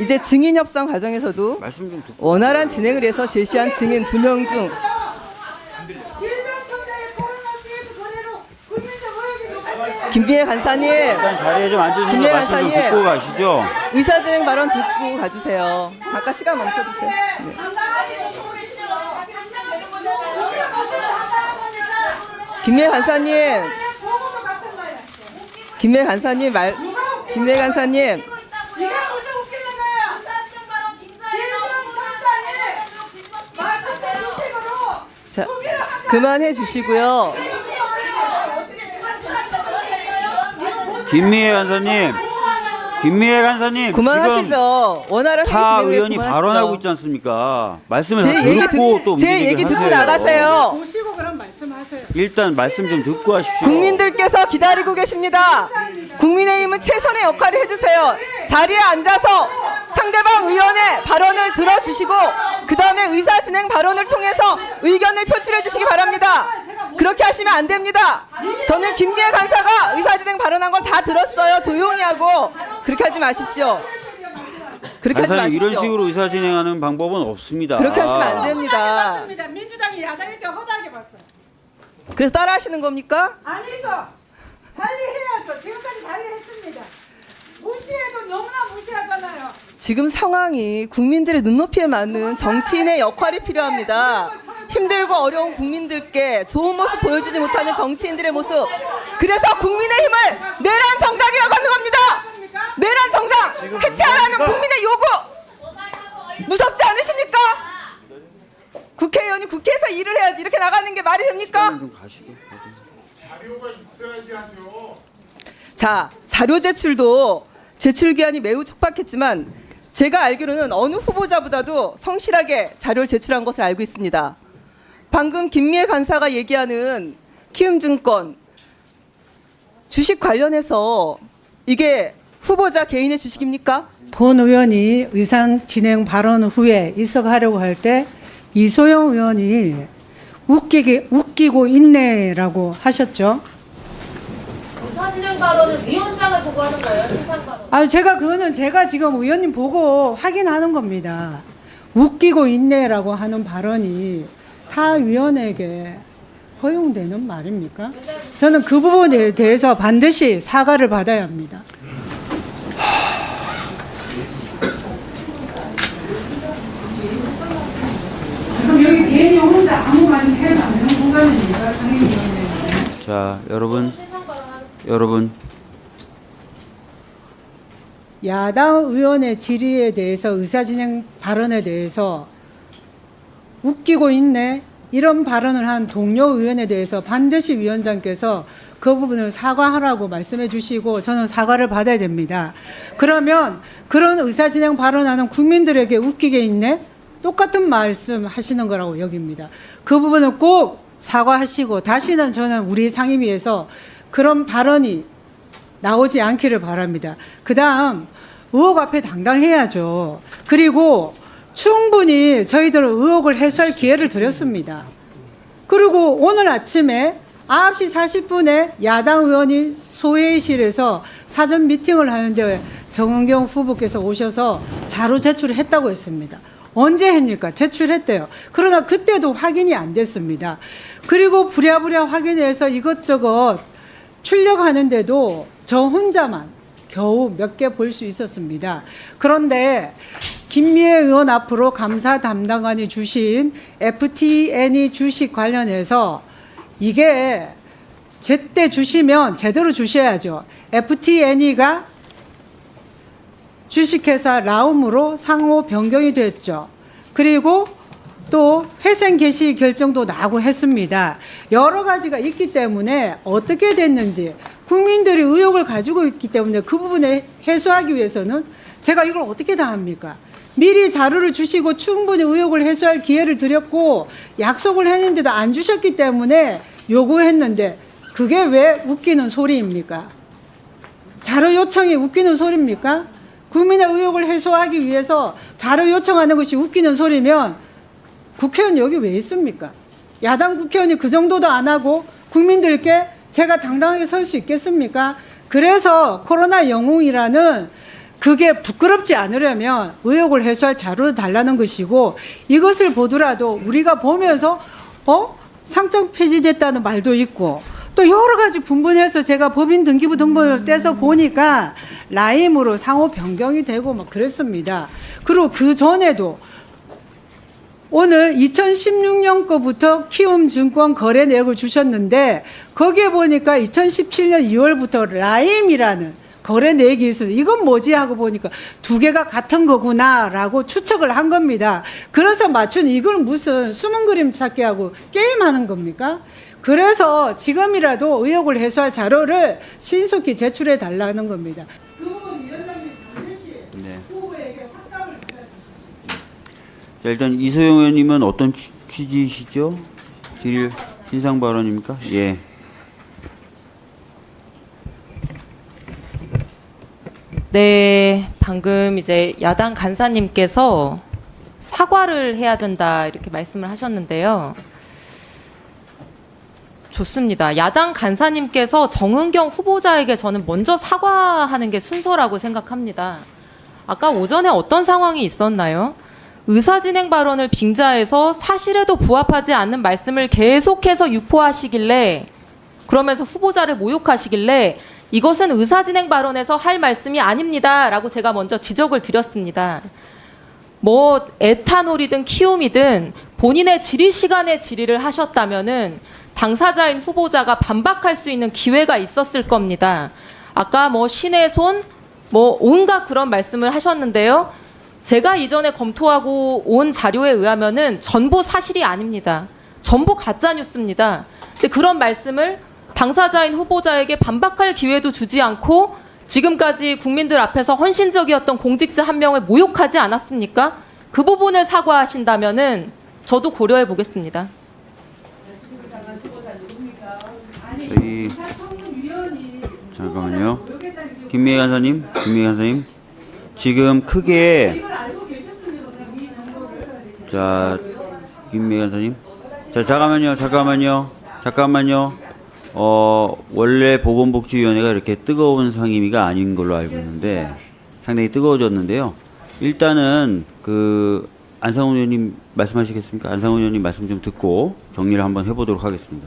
이제 증인 협상 과정에서도 말씀 좀 듣고 원활한 진행을 위해서 제시한 증인 두 명 중 김비혜 간사님 일단 자리에 좀 앉으시고 김예 말씀 좀 간사님. 듣고 가시죠. 의사진행 발언 듣고 가주세요. 잠깐 시간 멈춰주세요. 네. 김미애 간사님. 김미애 간사님 말, 김미애 간사님, 이게 무슨 웃기는 거야? 질병청장이 말씀대 주식으로 자 그만해 주시고요. 김미애 간사님, 김미애 간사님, 지금 그만하시죠. 원활한 타 진행 의원이 그만하시죠. 발언하고 있지 않습니까? 말씀을 다 제 얘기 듣고 듣, 또제 문제 얘기 듣고 제기하세요. 나가세요. 보시고 그럼 말씀하세요. 일단 말씀 좀 듣고 하십시오. 국민들께서 기다리고 계십니다. 국민의힘은 최선의 역할을 해주세요. 자리에 앉아서 상대방 의원의 발언을 들어주시고 그 다음에 의사 진행 발언을 통해서 의견을 표출해 주시기 바랍니다. 그렇게 하시면 안 됩니다. 저는 김기혜 간사가 의사 진행 발언한 건다 들었어요. 조용히 하고 그렇게 하지 마십시오. 그렇게 하지 마십시오. 이런 식으로 의사 진행하는 방법은 없습니다. 그렇게 하시면 안 됩니다. 맞습니다. 민주당이 야당일 때 허다하게 봤어요. 그래서 따라 하시는 겁니까? 아니죠. 달리 해야죠. 지금까지 달리 했습니다. 무시해도 너무나 무시하잖아요. 지금 상황이 국민들의 눈높이에 맞는 정치인의 역할이 필요합니다. 힘들고 어려운 국민들께 좋은 모습 보여주지 못하는 정치인들의 모습. 그래서 국민의 힘을 내란 정당이라고 하는 겁니다. 내란 정당 해체하라는 국민의 요구. 무섭지 않으십니까? 국회의원이 국회에서 일을 해야지 이렇게 나가는 게 말이 됩니까? 좀 가시게. 자, 자료 제출도 제출 기한이 매우 촉박했지만 제가 알기로는 어느 후보자보다도 성실하게 자료를 제출한 것을 알고 있습니다. 방금 김미애 간사가 얘기하는 키움증권 주식 관련해서 이게 후보자 개인의 주식입니까? 본 의원이 의상 진행 발언 후에 입석하려고 할 때 이소영 의원이 웃기게 웃기고 있네라고 하셨죠. 의사진행 발언은 위원장을 보고 하는 거예요, 심판 발언. 아 제가 그거는 제가 지금 의원님 보고 확인하는 겁니다. 웃기고 있네라고 하는 발언이 타 위원에게 허용되는 말입니까? 저는 그 부분에 대해서 반드시 사과를 받아야 합니다. 그럼 여기 개인이 혼자 아무 말도 해도 안 되는 공간입니까? 상임위원회. 자, 여러분, 여러분, 야당 의원의 질의에 대해서 의사진행 발언에 대해서 웃기고 있네 이런 발언을 한 동료 의원에 대해서 반드시 위원장께서 그 부분을 사과하라고 말씀해 주시고 저는 사과를 받아야 됩니다. 그러면 그런 의사진행 발언하는 국민들에게 웃기게 있네 똑같은 말씀 하시는 거라고 여깁니다. 그 부분은 꼭 사과하시고 다시는 저는 우리 상임위에서 그런 발언이 나오지 않기를 바랍니다. 그 다음, 의혹 앞에 당당해야죠. 그리고 충분히 저희들 의혹을 해소할 기회를 드렸습니다. 그리고 오늘 아침에 9시 40분에 야당 의원이 소회의실에서 사전 미팅을 하는데 정은경 후보께서 오셔서 자료 제출을 했다고 했습니다. 언제 했니까? 제출했대요. 그러나 그때도 확인이 안 됐습니다. 그리고 부랴부랴 확인해서 이것저것 출력하는데도 저 혼자만 겨우 몇 개 볼 수 있었습니다. 그런데 김미애 의원 앞으로 감사 담당관이 주신 FTN이 주식 관련해서 이게 제때 주시면 제대로 주셔야죠. FTN이가 주식회사 라움으로 상호 변경이 됐죠. 그리고 또 회생 개시 결정도 나고 했습니다. 여러 가지가 있기 때문에 어떻게 됐는지 국민들이 의혹을 가지고 있기 때문에 그 부분에 해소하기 위해서는 제가 이걸 어떻게 다 합니까? 미리 자료를 주시고 충분히 의혹을 해소할 기회를 드렸고 약속을 했는데도 안 주셨기 때문에 요구했는데 그게 왜 웃기는 소리입니까? 자료 요청이 웃기는 소리입니까? 국민의 의혹을 해소하기 위해서 자료 요청하는 것이 웃기는 소리면 국회의원 여기 왜 있습니까? 야당 국회의원이 그 정도도 안 하고 국민들께 제가 당당하게 설 수 있겠습니까? 그래서 코로나 영웅이라는 그게 부끄럽지 않으려면 의혹을 해소할 자료를 달라는 것이고 이것을 보더라도 우리가 보면서 어 상장 폐지됐다는 말도 있고 또 여러 가지 분분해서 제가 법인 등기부 등본을 떼서 보니까 라임으로 상호 변경이 되고 막 그랬습니다. 그리고 그 전에도 오늘 2016년 거부터 키움증권 거래 내역을 주셨는데 거기에 보니까 2017년 2월부터 라임이라는 거래 내역이 있어서 이건 뭐지 하고 보니까 두 개가 같은 거구나라고 추측을 한 겁니다. 그래서 맞춘 이걸 무슨 숨은 그림 찾기 하고 게임하는 겁니까? 그래서 지금이라도 의혹을 해소할 자료를 신속히 제출해 달라는 겁니다. 그 부분 위원장님 반드시 네. 후보에게 확답을 자, 일단 이소영 의원님은 어떤 취- 취지시죠? 질의 신상 발언입니까? 예. 네, 방금 이제 야당 간사님께서 사과를 해야 된다 이렇게 말씀을 하셨는데요. 좋습니다. 야당 간사님께서 정은경 후보자에게 저는 먼저 사과하는 게 순서라고 생각합니다. 아까 오전에 어떤 상황이 있었나요? 의사진행 발언을 빙자해서 사실에도 부합하지 않는 말씀을 계속해서 유포하시길래 그러면서 후보자를 모욕하시길래 이것은 의사진행 발언에서 할 말씀이 아닙니다 라고 제가 먼저 지적을 드렸습니다. 뭐 에탄올이든 키움이든 본인의 질의 시간에 질의를 하셨다면은 당사자인 후보자가 반박할 수 있는 기회가 있었을 겁니다. 아까 뭐 신의 손, 뭐 온갖 그런 말씀을 하셨는데요. 제가 이전에 검토하고 온 자료에 의하면은 전부 사실이 아닙니다. 전부 가짜 뉴스입니다. 근데 그런 말씀을 당사자인 후보자에게 반박할 기회도 주지 않고 지금까지 국민들 앞에서 헌신적이었던 공직자 한 명을 모욕하지 않았습니까? 그 부분을 사과하신다면은 저도 고려해 보겠습니다. 저희 잠깐만요. 김미애 간사님, 김미애 간사님. 지금 크게 자 김미애 간사님. 자 잠깐만요, 잠깐만요, 잠깐만요. 어 원래 보건복지위원회가 이렇게 뜨거운 상임위가 아닌 걸로 알고 있는데 상당히 뜨거워졌는데요. 일단은 그 안상훈 의원님 말씀하시겠습니까? 안상훈 의원님 말씀 좀 듣고 정리를 한번 해보도록 하겠습니다.